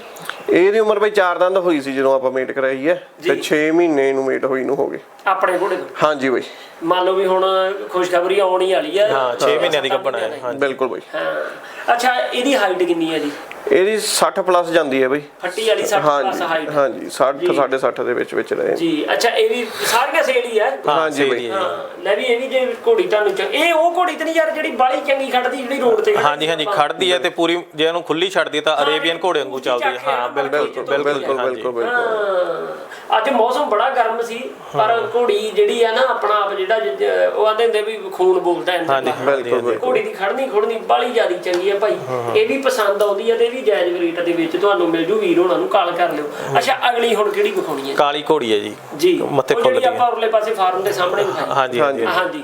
ਇਹਦੀ ਉਮਰ ਬਈ 4 ਦੰਦ ਹੋਈ ਸੀ ਜਦੋਂ ਆਪਾਂ ਮੇਟ ਕਰਾਈ ਹੈ। ਤੇ 6 ਮਹੀਨੇ ਨੂੰ ਮੇਟ ਹੋਈ ਨੂੰ ਹੋ ਗਏ। ਆਪਣੇ ਘੋੜੇ ਤੋਂ? ਹਾਂਜੀ ਬਈ। ਮੰਨ ਲਓ ਵੀ ਹੁਣ ਖੁਸ਼ਖਬਰੀ ਆਉਣੀ ਵਾਲੀ ਹੈ। ਹਾਂ 6 ਮਹੀਨਿਆਂ ਦੀ ਗੱਭਣ ਹੈ। ਹਾਂਜੀ। ਬਿਲਕੁਲ ਬਈ। ਹਾਂ। ਅੱਛਾ ਇਹਦੀ ਹਾਈਟ ਕਿੰਨੀ ਹੈ ਜੀ? ਇਹਦੀ 60 ਪਲੱਸ ਜਾਂਦੀ ਹੈ ਬਈ। ਫੱਟੀ ਵਾਲੀ 60 ਪਲੱਸ ਹਾਂਜੀ। ਹਾਈਟ ਹਾਂਜੀ 60 60 ਦੇ ਵਿੱਚ ਵਿੱਚ ਰਹੇ। ਜੀ। ਅੱਛਾ ਇਹ ਵੀ ਸਾਰੀਆਂ ਸੇਲ ਹੀ ਹੈ? ਹਾਂ ਹਾਂਜੀ ਸਹੀ ਬਈ। ਹੈ ਹਾਂ ਲੈ ਵੀ ਇਹ ਵੀ ਜੇ ਘੋੜੀ ਤੁਹਾਨੂੰ ਚ- ਇਹ ਉਹ ਘੋੜੀ ਤੇ ਨਹੀਂ ਯਾਰ ਜਿਹੜੀ ਬਾਲੀ ਚੰਗੀ ਖੜਦੀ ਜਿਹੜੀ ਰੋਡ ਤੇ ਖੜਦੀ ਹਾਂਜੀ ਹਾਂਜੀ ਖੜਦੀ ਹੈ ਤੇ ਪੂਰੀ ਜੇ ਇਹਨੂੰ ਖੁੱਲੀ ਛੱਡਦੀ ਤਾਂ ਅਰੇਬੀਅਨ ਘੋੜੇ ਵਾਂਗੂ ਚੱਲਦੀ ਹੈ ਹਾਂ ਬਿਲਕੁਲ ਬਿਲਕੁਲ ਬਿਲਕੁਲ ਬਿਲਕੁਲ ਹਾਂ। ਅੱਜ ਮੌਸਮ ਬੜਾ ਗਰਮ ਸੀ ਪਰ ਘੋੜੀ ਜਿਹੜੀ ਆ ਨਾ ਆਪਣਾ ਆਪ ਜਿਹੜਾ ਜ- ਜ- ਉਹ ਆਂਦੇ ਹੁੰਦੇ ਵੀ ਖੂਨ ਬੋਲਦਾ ਹੈ ਹਾਂਜੀ ਬਿਲਕੁਲ ਬਿਲਕੁਲ। ਘੋੜੀ ਦੀ ਖੜਨੀ ਖੁੜਨੀ ਬਾਲੀ ਜਿਆਦੀ ਚੰਗੀ ਹੈ ਭਾਈ ਇਹ ਵੀ ਪਸੰਦ ਆਉਂਦੀ ਹੈ ਤੇ ਇਹ ਵੀ ਜਾਇਜ਼ ਰੇਟ ਦੇ ਵਿੱਚ ਤੁਹਾਨੂੰ ਮਿਲ ਜੂ। ਵੀਰ ਹੋਣਾ ਨੂੰ ਕਾਲ ਕਰ ਲਿਓ। ਅੱਛਾ ਅਗਲੀ ਹੁਣ ਕਿਹੜੀ ਵਿਖਾਉਣੀ ਹੈ ਕਾਲੀ ਘੋੜੀ ਹੈ ਜੀ। ਜੀ। ਮੱਥੇ ਉਹ ਫੁੱਲ ਜਿਹੜੀ ਦੀ ਆਪਾਂ ਉਰਲੇ ਪਾਸੇ ਫਾਰਮ ਦੇ ਸਾਹਮਣੇ ਵਿਖਾਈ। ਹਾਂਜੀ ਹਾਂਜੀ। ਹਾਂਜੀ।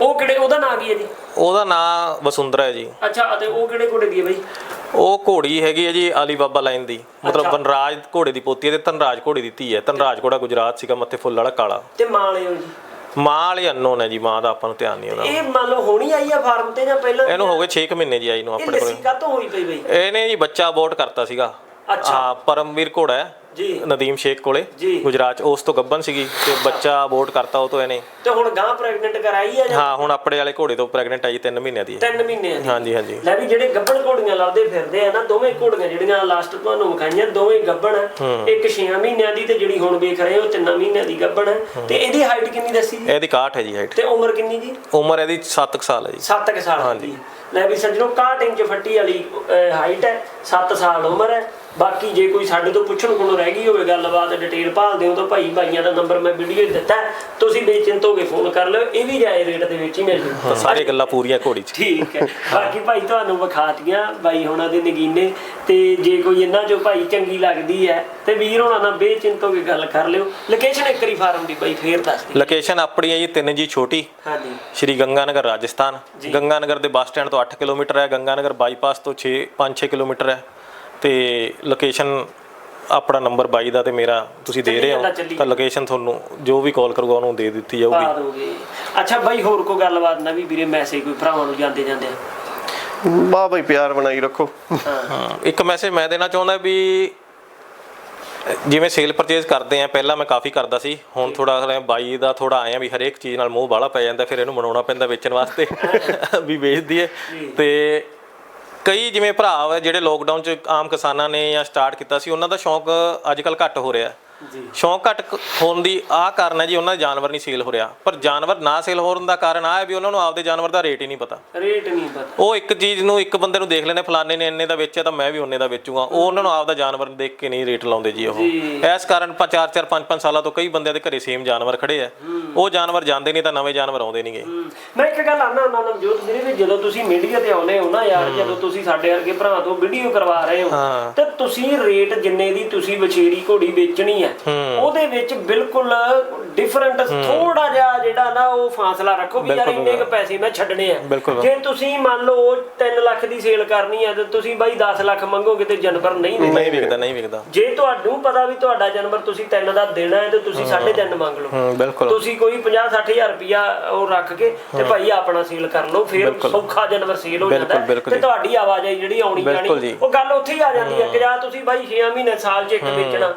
ਉਹ ਕਿਹੜੇ ਉਹਦਾ ਨਾਂ ਕੀ ਹੈ ਜੀ? ਉਹਦਾ ਨਾਮ ਵਸੁੰਧਰਾ ਹੈ ਜੀ। ਅੱਛਾ ਅਤੇ ਉਹ ਕਿਹੜੇ ਘੋੜੇ ਦੀ ਹੈ ਬਾਈ? ਉਹ ਘੋੜੀ ਹੈਗੀ ਹੈ ਜੀ ਅਲੀ ਬਾਬਾ ਲਾਈਨ ਦੀ। ਮਤਲਬ ਵਨਰਾਜ ਘੋੜੇ ਦੀ ਪੋਤੀ ਹੈ ਤੇ ਧਨਰਾਜ ਘੋੜੇ ਦੀ ਧੀ ਹੈ। ਧਨਰਾਜ ਘੋੜਾ ਗੁਜਰਾਤ ਸੀਗਾ ਮੱਥੇ ਫੁੱਲ ਵਾਲਾ ਕਾਲਾ। ਤੇ ਮਾਂ ਵਾਲੇ ਹੋ ਜੀ? ਮਾਂ ਵਾਲੀ ਅਨਨੋਨ ਹੈ ਜੀ ਮਾਂ ਦਾ ਆਪਾਂ ਨੂੰ ਧਿਆਨ ਨਹੀਂ ਉਹਦਾ। ਇਹ ਮੰਨ ਲਓ ਹੋਣੀ ਆਈ ਆ ਫਾਰਮ ਤੇ ਜਾਂ ਪਹਿਲਾਂ? ਇਹਨੂੰ ਹੋ ਗਏ 6 ਮਹੀਨੇ ਜੀ ਆਈ ਨੂੰ ਇਹ ਆਪਣੇ ਕੋਲ। ਲੱਸੀ ਕਾਤੋਂ ਹੋਈ ਪਈ ਬਈ? ਇਹਨੇ ਜੀ ਬੱਚਾ ਅਬੋਰਟ ਕਰਤਾ ਸੀਗਾ। ਅੱਛਾ। ਪਰਮਵੀਰ ਘੋੜਾ ਹੈ। ਨਦੀਮ ਸ਼ੇਖ ਕੋਲੇ ਜੀ। ਗੁਜਰਾਤ 'ਚ। ਉਸ ਤੋਂ ਗੱਬਨ ਸੀਗੀ ਤੇ ਬੱਚਾ ਅਬੋਰਟ ਕਰਤਾ ਉਹ ਤੋਂ ਇਹਨੇ। ਤੇ ਹੁਣ ਗਾਂ ਪ੍ਰੈਗਨੈਂਟ ਕਰਾਈ ਆ ਜਾਂ? ਹਾਂ ਹੁਣ ਆਪਣੇ ਵਾਲੇ ਘੋੜੇ ਤੋਂ ਪ੍ਰੈਗਨੈਂਟ ਆਈ 3 ਮਹੀਨਿਆਂ ਦੀ। ਹੈ 3 ਮਹੀਨੇ ਦੀ। ਹਾਂਜੀ ਹਾਂਜੀ। ਲੈ ਵੀ ਜਿਹੜੇ ਗੱਬਣ ਘੋੜੀਆਂ ਲਾਉਂਦੇ ਫਿਰਦੇ ਆ ਨਾ ਦੋਵੇਂ ਘੋੜੀਆਂ ਜਿਹੜੀਆਂ ਲਾਸਟ ਤੁਹਾਨੂੰ ਵਿਖਾਈਆਂ ਦੋਵੇਂ ਗੱਬਣ ਆ। ਇੱਕ 6 ਮਹੀਨਿਆਂ ਦੀ ਤੇ ਜਿਹੜੀ ਹੁਣ ਵੇਖ ਰਹੇ ਹੋ 3 ਮਹੀਨਿਆਂ ਦੀ ਗੱਬਣ ਤੇ ਇਹਦੀ ਹਾਈਟ ਕਿੰਨੀ ਦੱਸੀ ਜੀ? ਇਹਦੀ 61 ਹੈ ਜੀ ਹਾਈਟ ਤੇ ਉਮਰ ਕਿੰਨੀ ਜੀ? ਉਮਰ ਇਹਦੀ 7 ਸਾਲ ਹੈ ਜੀ। 7 ਸਾਲ ਦੀ। ਲੈ ਵੀ ਸੱਜਣੋ 61 ਇੰਚ ਫੱਟੀ ਵਾਲੀ ਹਾਈਟ ਹੈ 7 ਸਾਲ ਉਮਰ ਹੈ। ਬਾਕੀ ਜੇ ਕੋਈ ਸਾਡੇ ਤੋਂ ਪੁੱਛਣ ਕੋਲੋਂ ਰਹਿ ਗਈ ਹੋਵੇ ਗੱਲਬਾਤ ਡਿਟੇਲ ਭਾਲਦੇ ਹੋ ਤਾਂ ਭਾਈ ਭਾਈਆਂ ਦਾ ਨੰਬਰ ਮੈਂ ਵੀਡੀਓ 'ਚ ਦਿੱਤਾ। ਤੁਸੀਂ ਬੇਚਿੰਤ ਹੋ ਕੇ ਫੋਨ ਕਰ ਲਿਓ ਇਹ ਵੀ ਜਾਏ ਰੇਟ ਦੇ ਵਿੱਚ ਹੀ ਮਿਲ ਜੂ ਸਾਰੇ ਗੱਲਾਂ ਪੂਰੀਆਂ ਘੋੜੀ 'ਚ। ਠੀਕ ਹੈ। ਬਾਕੀ ਭਾਈ ਤੁਹਾਨੂੰ ਵਿਖਾਤੀਆਂ ਬਾਈ ਹੋਣਾ ਦੇ ਨਗੀਨੇ। ਤੇ ਜੇ ਕੋਈ ਇਹਨਾਂ ਚੋਂ ਭਾਈ ਚੰਗੀ ਲੱਗਦੀ ਹੈ ਤੇ ਵੀਰ ਹੋਣਾ ਨਾਲ ਬੇਚਿੰਤ ਹੋ ਕੇ ਗੱਲ ਕਰ ਲਿਓ। ਲੋਕੇਸ਼ਨ ਇੱਕ ਵਾਰੀ ਫਾਰਮ ਦੀ ਭਾਈ ਫੇਰ ਦੱਸ ਦਿਓ। ਲੋਕੇਸ਼ਨ ਆਪਣੀ ਹੈ ਜੀ ਤਿੰਨ ਜੀ ਛੋਟੀ। ਹਾਂਜੀ। ਸ਼੍ਰੀ ਗੰਗਾਨਗਰ ਰਾਜਸਥਾਨ। ਗੰਗਾਨਗਰ ਦੇ ਬੱਸ ਸਟੈਂਡ ਤੋਂ 8 ਕਿਲੋਮੀਟਰ ਹੈ ਗੰਗਾਨਗਰ ਬਾਈਪਾਸ ਤੋਂ 6 5-6 ਕਿਲੋਮੀਟਰ ਹੈ। ਤੇ ਲੋਕੇਸ਼ਨ ਆਪਣਾ ਨੰਬਰ 22 ਦਾ ਤੇ ਮੇਰਾ ਤੁਸੀਂ ਦੇ ਰਹੇ ਹੋ ਤਾਂ ਲੋਕੇਸ਼ਨ ਤੁਹਾਨੂੰ ਜੋ ਵੀ ਕਾਲ ਕਰੂਗਾ ਉਹਨੂੰ ਦੇ ਦਿੱਤੀ ਜਾਊਗੀ। ਪਾ ਦੋਗੇ ਅੱਛਾ ਬਾਈ ਹੋਰ ਕੋਈ ਗੱਲਬਾਤ ਨਾ ਵੀ ਵੀਰੇ ਮੈਸੇਜ ਕੋਈ ਭਰਾਵਾਂ ਨੂੰ ਜਾਂਦੇ ਜਾਂਦੇ? ਵਾਹ ਬਈ ਪਿਆਰ ਬਣਾਈ ਰੱਖੋ। ਹਾਂ। ਇੱਕ ਮੈਸੇਜ ਮੈਂ ਦੇਣਾ ਚਾਹੁੰਦਾ ਵੀ ਜਿਵੇਂ ਸੇਲ ਪਰਚੇਜ਼ ਕਰਦੇ ਆ ਪਹਿਲਾਂ ਮੈਂ ਕਾਫੀ ਕਰਦਾ ਸੀ ਹੁਣ ਥੋੜਾ ਹਲੇ ਬਾਈ ਦਾ ਥੋੜਾ ਆਇਆ ਵੀ ਹਰੇਕ ਚੀਜ਼ ਨਾਲ ਮੋਹ ਬਾਲਾ ਪੈ ਜਾਂਦਾ ਫਿਰ ਇਹਨੂੰ ਮਨਾਉਣਾ ਪੈਂਦਾ ਵੇਚਣ ਵਾਸਤੇ ਵੀ ਵੇਚ ਦਈਏ ਤੇ ਕਈ ਜਿਵੇਂ ਭਰਾ ਵਾ ਜਿਹੜੇ ਲੋਕਡਾਊਨ ਚ ਆਮ ਕਿਸਾਨਾਂ ਨੇ ਜਾਂ ਸਟਾਰਟ ਕੀਤਾ ਸੀ, ਉਹਨਾਂ ਦਾ ਸ਼ੌਂਕ ਅੱਜ ਕੱਲ ਘੱਟ ਹੋ ਰਿਹਾ ਸ਼ੌਂਕ ਘੱਟ ਹੋਣ ਦੀ ਆਹ ਕਾਰਨ ਹੈ ਜੀ ਉਹਨਾਂ ਦਾ ਜਾਨਵਰ ਨਹੀਂ ਸੇਲ ਹੋ ਰਿਹਾ। ਪਰ ਜਾਨਵਰ ਨਾ ਸੇਲ ਹੋਣ ਦਾ ਕਾਰਨ ਆਹ ਹੈ ਵੀ ਉਹਨਾਂ ਨੂੰ ਆਪਦੇ ਜਾਨਵਰ ਦਾ ਰੇਟ ਹੀ ਨਹੀਂ ਪਤਾ। ਰੇਟ ਨਹੀਂ ਪਤਾ। ਉਹ ਇੱਕ ਚੀਜ਼ ਨੂੰ ਇੱਕ ਬੰਦੇ ਨੂੰ ਦੇਖ ਲੈਣੇ ਫਲਾਣੇ ਨੇ ਇੰਨੇ ਦਾ ਵੇਚਿਆ ਤਾਂ ਮੈਂ ਵੀ ਉਹਨੇ ਦਾ ਵੇਚੂਗਾ। ਉਹ ਉਹਨਾਂ ਨੂੰ ਆਪਦਾ ਜਾਨਵਰ ਦੇਖ ਕੇ ਨਹੀਂ ਰੇਟ ਲਾਉਂਦੇ ਜੀ ਉਹ। ਇਸ ਕਾਰਨ 4 4 5 5 ਸਾਲਾਂ ਤੋਂ ਕਈ ਬੰਦਿਆਂ ਦੇ ਘਰੇ ਸੇਮ ਜਾਨਵਰ ਖੜੇ ਆ। ਉਹ ਜਾਨਵਰ ਜਾਂਦੇ ਨਹੀਂ ਤਾਂ ਨਵੇਂ ਜਾਨਵਰ ਆਉਂਦੇ ਨਹੀਂਗੇ ਮੈਂ ਇੱਕ ਗੱਲ ਆਨਾ ਉਹਨਾਂ ਨਵਜੋਤ ਵੀਰੇ ਵੀ ਜਦੋਂ ਤੁਸੀਂ ਮੀਡੀਆ ਤੇ ਆਉਨੇ ਹੋ ਨਾ ਯਾਰ ਜਦੋਂ ਤੁਸੀਂ ਸਾਡੇ ਵਰਗੇ ਭਰਾ ਤੋਂ ਵੀਡੀਓ ਕਰਵਾ ਰਹੇ ਹੋ ਹਾਂ। ਤੇ ਤੁਸੀਂ ਰੇਟ ਜਿੰਨੇ ਦੀ ਤੁਸੀਂ ਵਿਚੇਰੀ ਘੋੜੀ ਵੇਚਣੀ ਹੈ। ਉਹਦੇ ਵਿੱਚ ਬਿਲਕੁਲ ਡਿਫਰੈਂਟ ਥੋੜਾ ਜਿਹਾ ਜਿਹੜਾ ਨਾ ਉਹ ਫਾਸਲਾ ਰੱਖੋ ਵੀ ਯਾਰ ਇੰਨੇ ਕ ਪੈਸੇ ਮੈਂ ਛੱਡਣੇ ਆ। ਜੇ ਤੁਸੀਂ ਮੰਨ ਲਓ 3 ਲੱਖ ਦੀ ਸੇਲ ਕਰਨੀ ਹੈ ਤੇ ਤੁਸੀਂ ਬਾਈ 10 ਲੱਖ ਮੰਗੋਗੇ ਤੇ ਜਾਨਵਰ ਨਹੀਂ ਦੇਣਾ ਨਹੀਂ ਵਿਕਦਾ ਨਹੀਂ ਵਿਕਦਾ। ਜੇ ਤੁਹਾਨੂੰ ਪਤਾ ਵੀ ਤੁਹਾਡਾ ਜਾਨਵਰ ਤੁਸੀਂ 3 ਦਾ ਦੇਣਾ ਹੈ ਤੇ ਤੁਸੀਂ 3.5 ਮੰਗ ਲਓ। ਬਿਲਕੁਲ। ਤੁਸੀਂ ਕੋਈ 50 60000 ਰੁਪਿਆ ਉਹ ਰੱਖ ਕੇ ਤੇ ਭਾਈ ਆਪਣਾ ਸੇਲ ਕਰ ਲਓ ਫਿਰ ਸੌਖਾ ਜਾਨਵਰ ਸੇਲ ਹੋ ਜਾਂਦਾ ਤੇ ਤੁਹਾਡੀ ਆਵਾਜਾਈ ਜਿਹੜੀ ਆਉਣੀ ਜਾਣੀ। ਉਹ ਗੱਲ ਉੱਥੇ ਹੀ ਆ ਜਾਂਦੀ ਹੈ ਕਿ ਜਾਂ ਤੁਸੀਂ ਭਾਈ 6 ਮਹੀਨੇ ਸਾਲ 'ਚ ਇੱਕ ਵੇਚਣਾ।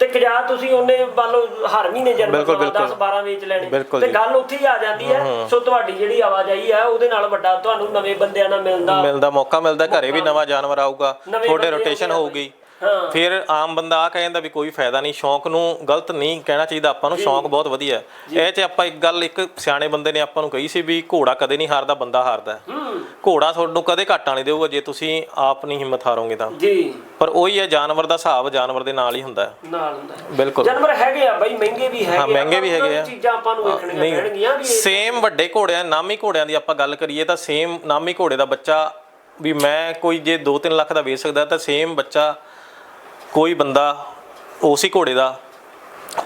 ਤੇ ਕਿ ਜਾਂ ਤੁਸੀਂ ਉਹਨੇ ਲਓ ਹਰ ਮਹੀਨੇ ਬਿਲਕੁਲ, ਜਾਨਵਰ ਬਿਲਕੁਲ। 10 12 ਵੇਚ ਲੈਣੇ ਬਿਲਕੁਲ ਤੇ ਜੀ। ਗੱਲ ਉੱਥੇ ਹੀ ਆ ਜਾਂਦੀ ਹੈ ਸੋ ਤੁਹਾਡੀ ਜਿਹੜੀ ਆਵਾਜਾਈ ਹੈ ਉਹਦੇ ਨਾਲ ਵੱਡਾ ਤੁਹਾਨੂੰ ਨਵੇਂ ਬੰਦਿਆਂ ਨਾਲ ਮਿਲਦਾ ਮਿਲਦਾ ਮੌਕਾ ਮਿਲਦਾ ਘਰੇ ਵੀ ਨਵਾਂ ਜਾਨਵਰ ਆਊਗਾ ਨਵੇਂ ਤੁਹਾਡੇ ਬੰਦੇ ਰੋਟੇਸ਼ਨ ਆਉਂਦੇ ਹੋਊਗੀ ਫਿਰ ਆਮ ਬੰਦਾ ਆ ਕਹਿੰਦਾ ਵੀ ਕੋਈ ਫਾਇਦਾ ਨਹੀਂ ਸ਼ੌਂਕ ਨੂੰ ਗਲਤ ਨਹੀਂ ਕਹਿਣਾ ਚਾਹੀਦਾ ਆਪਾਂ ਨੂੰ ਸ਼ੌਂਕ ਬਹੁਤ ਵਧੀਆ। ਇਹ ਚ ਆਪਾਂ ਇੱਕ ਗੱਲ ਇੱਕ ਸਿਆਣੇ ਬੰਦੇ ਨੇ ਆਪਾਂ ਨੂੰ ਕਹੀ ਸੀ ਵੀ ਘੋੜਾ ਕਦੇ ਨਹੀਂ ਹਾਰਦਾ ਬੰਦਾ ਹਾਰਦਾ। ਘੋੜਾ ਤੁਹਾਨੂੰ ਕਦੇ ਘਾਟਾ ਨਹੀਂ ਦੇਊਗਾ ਜੇ ਤੁਸੀਂ ਆਪ ਨਹੀਂ ਹਿੰਮਤ ਹਾਰੋਗੇ ਤਾਂ। ਜੀ। ਪਰ ਉਹੀ ਹੈ ਜਾਨਵਰ ਦਾ ਹਿਸਾਬ ਜਾਨਵਰ ਦੇ ਨਾਲ ਹੀ ਹੁੰਦਾ। ਨਾਲ ਹੁੰਦਾ। ਬਿਲਕੁਲ। ਜਾਨਵਰ ਹੈਗੇ ਆ ਬਾਈ ਮਹਿੰਗੇ ਵੀ ਹੈਗੇ ਹਾਂ, ਮਹਿੰਗੇ ਵੀ ਹੈਗੇ ਆ। ਚੀਜ਼ਾਂ ਆਪਾਂ ਨੂੰ ਵੇਖਣੀਆਂ ਪੈਣਗੀਆਂ ਵੀ ਸੇਮ ਵੱਡੇ ਘੋੜਿਆਂ ਨਾਮੀ ਘੋੜਿਆਂ ਦੀ ਆਪਾਂ ਗੱਲ ਕਰੀਏ ਤਾਂ ਸੇਮ ਨਾਮੀ ਘੋੜੇ ਦਾ ਬੱਚਾ ਵੀ ਮੈਂ ਕੋਈ ਜੇ 2-3 ਲੱਖ ਦਾ ਵੇਚ ਸਕਦਾ ਤਾਂ ਸੇਮ ਬੱਚਾ ਕੋਈ ਬੰਦਾ ਉਸੇ ਘੋੜੇ ਦਾ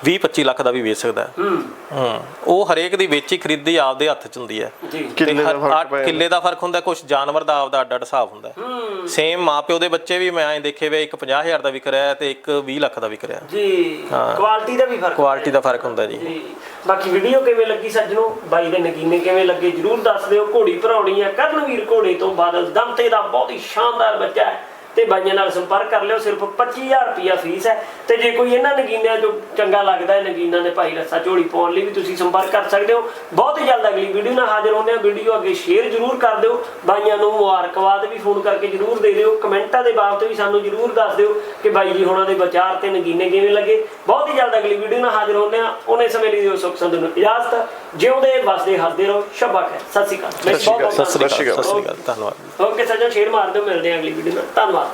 20-25 ਲੱਖ ਦਾ ਵੀ ਵੇਚ ਸਕਦਾ ਹੈ। ਹੂੰ। ਉਹ ਹਰੇਕ ਦੀ ਵੇਚੀ ਖਰੀਦੀ ਆਪਦੇ ਹੱਥ 'ਚ ਹੁੰਦੀ ਹੈ। ਕਿੱਲੇ ਤੇ ਦਾ ਫ਼ਰਕ ਅੱਠ ਪੈ ਕਿੱਲੇ ਦਾ ਫ਼ਰਕ ਹੁੰਦਾ ਕੁਝ ਜਾਨਵਰ ਦਾ ਆਪਦਾ ਅੱਡ ਅੱਡ ਹਿਸਾਬ ਹੁੰਦਾ ਹੂੰ। ਸੇਮ ਮਾਪਿਓ ਦੇ ਬੱਚੇ ਵੀ ਮੈਂ ਐਂ ਦੇਖੇ ਵੇ ਇੱਕ 50000 ਦਾ ਵਿਕ ਰਿਹਾ ਹੈ ਤੇ ਇੱਕ 20 ਲੱਖ ਦਾ ਵਿਕ ਰਿਹਾ ਹੈ। ਜੀ। ਕੁਆਲਿਟੀ ਦਾ ਵੀ ਫ਼ਰਕ ਕੁਆਲਿਟੀ ਦਾ ਫ਼ਰਕ ਹੁੰਦਾ ਜੀ। ਜੀ। ਬਾਕੀ ਵੀਡੀਓ ਕਿਵੇਂ ਲੱਗੀ ਸੱਜਣੋ? ਬਾਈ ਦੇ ਨਗੀਨੇ ਕਿਵੇਂ ਲੱਗੇ? ਜਰੂਰ ਦੱਸ ਦਿਓ। ਘੋੜੀ ਭਰਾਉਣੀ ਹੈ। ਕਰਨਵੀਰ ਘੋੜੇ ਤੋਂ ਬਾਦਲ। ਦਮਤੇ ਦਾ ਬਹੁਤ ਹੀ ਸ਼ਾਨਦਾਰ ਬੱਚਾ ਹੈ। ਤੇ ਬਾਈਆਂ ਨਾਲ ਸੰਪਰਕ ਕਰ ਲਿਓ, ਸਿਰਫ 25000 ਰੁਪਿਆ ਫੀਸ ਹੈ। ਤੇ ਜੇ ਕੋਈ ਇਹਨਾਂ ਨਗੀਨਿਆਂ ਜੋ ਚੰਗਾ ਲੱਗਦਾ ਹੈ, ਨਗੀਨਾਂ ਦੇ ਭਾਈ ਰੱਸਾ ਝੋਲੀ ਪਾਉਣ ਲਈ ਵੀ ਤੁਸੀਂ ਸੰਪਰਕ ਕਰ ਸਕਦੇ ਹੋ। ਬਹੁਤ ਹੀ ਜਲਦ ਅਗਲੀ ਵੀਡੀਓ ਨਾਲ ਹਾਜ਼ਰ ਹੋਣੇ ਆ ਵੀਡੀਓ ਅੱਗੇ ਸ਼ੇਅਰ ਜਰੂਰ ਕਰ ਦਿਓ। ਬਾਈਆਂ ਨੂੰ ਮੁਬਾਰਕਬਾਦ ਵੀ ਫੋਨ ਕਰਕੇ ਜਰੂਰ ਦੇ ਦਿਓ। ਕਮੈਂਟਾਂ ਦੇ ਬਾਬਤ ਵੀ ਸਾਨੂੰ ਜਰੂਰ ਦੱਸ ਦਿਓ ਕਿ ਬਾਈ ਜੀ ਹੋਣਾ ਦੇ ਵਿਚਾਰ ਤੇ ਨਗੀਨੇ ਕਿਵੇਂ ਲੱਗੇ। ਬਹੁਤ ਹੀ ਜਲਦ ਅਗਲੀ ਵੀਡੀਓ ਨਾਲ ਹਾਜ਼ਰ ਹੋਣੇ ਆ ਉਹਨੇ ਸਮੇਂ ਲਈ ਦਿਓ ਸੁਖ ਸੰਦ ਨੂੰ ਇਜਾਜ਼ਤ। ਜਿਉਂਦੇ ਵਸਦੇ ਹੱਸਦੇ ਰਹੋ। ਸ਼ਬਕ ਹੈ। ਸਤਿ ਸ਼੍ਰੀ ਅਕਾਲ। ਸਤਿ ਸ਼੍ਰੀ ਅਕਾਲ। ਧੰਨਵਾਦ। ਓਕੇ ਸੱਜਣ ਸ਼ੇਰ ਮਾਰ ਦਿਓ ਮਿਲਦੇ ਹਾਂ ਅਗਲੀ ਵੀਡੀਓ ਨਾਲ ਧੰਨਵਾਦ।